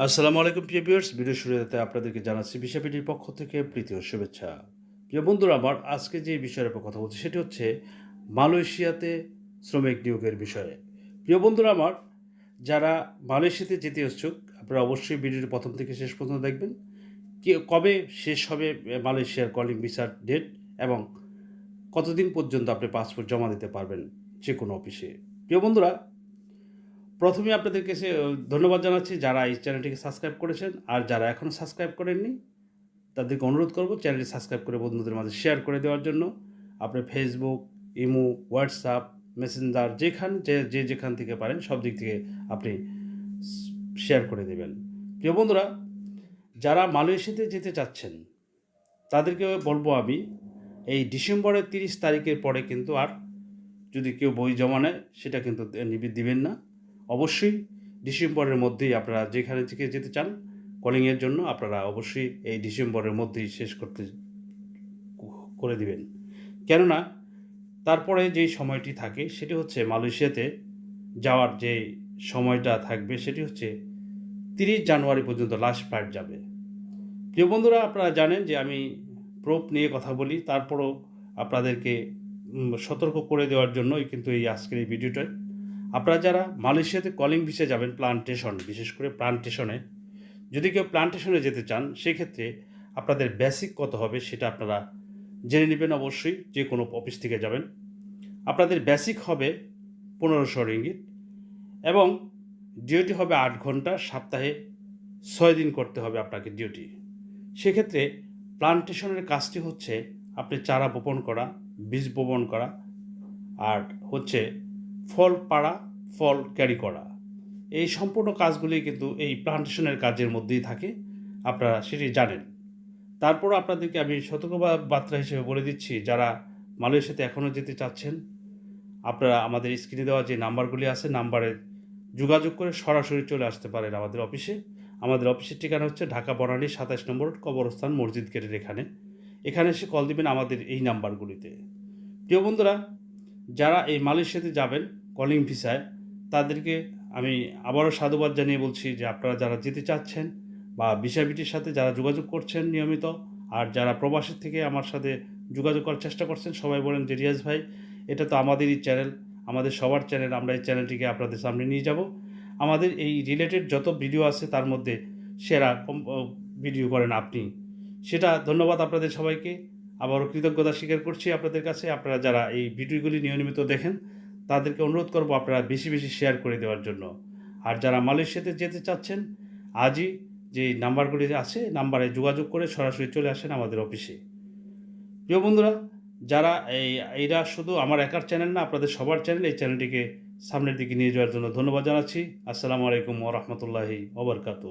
আসসালামু আলাইকুম, প্রিয় ভিউয়ার্স। ভিডিও শুরুতে আপনাদেরকে জানাচ্ছি বিশাপিটির পক্ষ থেকে প্রীতি ও শুভেচ্ছা। প্রিয় বন্ধুরা, আমার আজকে যে বিষয়ের উপর কথা বলছি, সেটি হচ্ছে মালয়েশিয়াতে শ্রমিক নিয়োগের বিষয়ে। প্রিয় বন্ধুরা, আমার যারা মালয়েশিয়াতে যেতে ইচ্ছুক, আপনারা অবশ্যই ভিডিওটি প্রথম থেকে শেষ পর্যন্ত দেখবেন। কি, কবে শেষ হবে মালয়েশিয়ার কলিং ভিসার ডেট এবং কতদিন পর্যন্ত আপনি পাসপোর্ট জমা দিতে পারবেন যে কোনো অফিসে? প্রিয় বন্ধুরা প্রথমে আপনাদের কাছে ধন্যবাদ জানাচ্ছি যারা এই চ্যানেলটিকে সাবস্ক্রাইব করেছেন আর যারা এখনও সাবস্ক্রাইব করেননি, তাদেরকে অনুরোধ করব চ্যানেলটি সাবস্ক্রাইব করে বন্ধুদের মাঝে শেয়ার করে দেওয়ার জন্য। আপনি ফেসবুক ইমো হোয়াটসঅ্যাপ মেসেঞ্জার যেখান যে যে যেখান থেকে পারেন, সব দিক থেকে আপনি শেয়ার করে দেবেন। প্রিয় বন্ধুরা, যারা মালয়েশিয়াতে যেতে চাচ্ছেন, তাদেরকে বলব আমি, এই ডিসেম্বরের তিরিশ তারিখের পরে কিন্তু আর যদি কেউ বই জমা নেয়, সেটা কিন্তু দিবেন না। অবশ্যই ডিসেম্বরের মধ্যেই আপনারা যেখানে থেকে যেতে চান কলিংয়ের জন্য আপনারা অবশ্যই এই ডিসেম্বরের মধ্যেই শেষ করতে করে দিবেন। কেননা তারপরে যেই সময়টি থাকে সেটি হচ্ছে মালয়েশিয়াতে যাওয়ার যে সময়টা থাকবে সেটি হচ্ছে তিরিশ জানুয়ারি পর্যন্ত লাস্ট ফ্লাইট যাবে। প্রিয় বন্ধুরা, আপনারা জানেন যে আমি প্রোপ নিয়ে কথা বলি, তারপরও আপনাদেরকে সতর্ক করে দেওয়ার জন্যই কিন্তু এই আজকের এই ভিডিওটা আপনারা যারা মালয়েশিয়াতে কলিং ভিসে যাবেন প্লান্টেশন বিশেষ করে প্লান্টেশনে যদি কেউ প্লান্টেশনে যেতে চান, সেক্ষেত্রে আপনাদের বেসিক কত হবে সেটা আপনারা জেনে নেবেন অবশ্যই, যে কোনো অফিস থেকে যাবেন। আপনাদের বেসিক হবে পনেরোশো রিঙ্গিত এবং ডিউটি হবে আট ঘণ্টা, সপ্তাহে ছয় দিন করতে হবে আপনাকে ডিউটি সেক্ষেত্রে প্লান্টেশনের কাজটি হচ্ছে আপনি চারা বপন করা, বীজ বপন করা, আর হচ্ছে ফল পাড়া, ফল ক্যারি করা। এই সম্পূর্ণ কাজগুলি কিন্তু এই প্লান্টেশনের কাজের মধ্যেই থাকে। আপনারা সেটি জানেন। তারপর আপনাদেরকে আমি সতর্ক বার্তা হিসেবে বলে দিচ্ছি, যারা মালয়েশিয়াতে এখনও যেতে চাচ্ছেন, আপনারা আমাদের স্ক্রিনে দেওয়া যে নাম্বারগুলি আছে, নাম্বারে যোগাযোগ করে সরাসরি চলে আসতে পারেন আমাদের অফিসে। আমাদের অফিসের ঠিকানা হচ্ছে ঢাকা বনানী সাতাশ নম্বর কবরস্থান মসজিদ গেটের এখানে। এখানে এসে কল দিবেন আমাদের এই নাম্বারগুলিতে। প্রিয় বন্ধুরা যারা এই মালয়েশিয়াতে যাবেন কলিং ভিসায় তাদেরকে আমি আবারও সাধুবাদ জানিয়ে বলছি যে আপনারা যারা যেতে চাচ্ছেন বা ভিসাবিটির সাথে যারা যোগাযোগ করছেন নিয়মিত, আর যারা প্রবাসের থেকে আমার সাথে যোগাযোগ করার চেষ্টা করছেন, সবাই বলেন যে রিয়াজ ভাই, এটা তো আমাদেরই চ্যানেল আমাদের সবার চ্যানেল আমরা এই চ্যানেলটিকে আপনাদের সামনে নিয়ে যাব। আমাদের এই রিলেটেড যত ভিডিও আছে, তার মধ্যে সেরা ভিডিও করেন আপনি। সেটা ধন্যবাদ আপনাদের সবাইকে। আবারও কৃতজ্ঞতা স্বীকার করছি আপনাদের কাছে। আপনারা যারা এই ভিডিওগুলি নিয়মিত দেখেন, তাদেরকে অনুরোধ করব আপনারা বেশি বেশি শেয়ার করে দেওয়ার জন্য। আর যারা মালয়েশিয়াতে যেতে চাচ্ছেন, আজই যে নাম্বারগুলি আছে, নাম্বারে যোগাযোগ করে সরাসরি চলে আসেন আমাদের অফিসে। প্রিয় বন্ধুরা, যারা এই এইটা শুধু আমার একার চ্যানেল না, আপনাদের সবার চ্যানেল এই চ্যানেলটিকে সামনের দিকে নিয়ে যাওয়ার জন্য ধন্যবাদ জানাচ্ছি। আসসালামু আলাইকুম ওরহমতুল্লাহি ওবরকাতু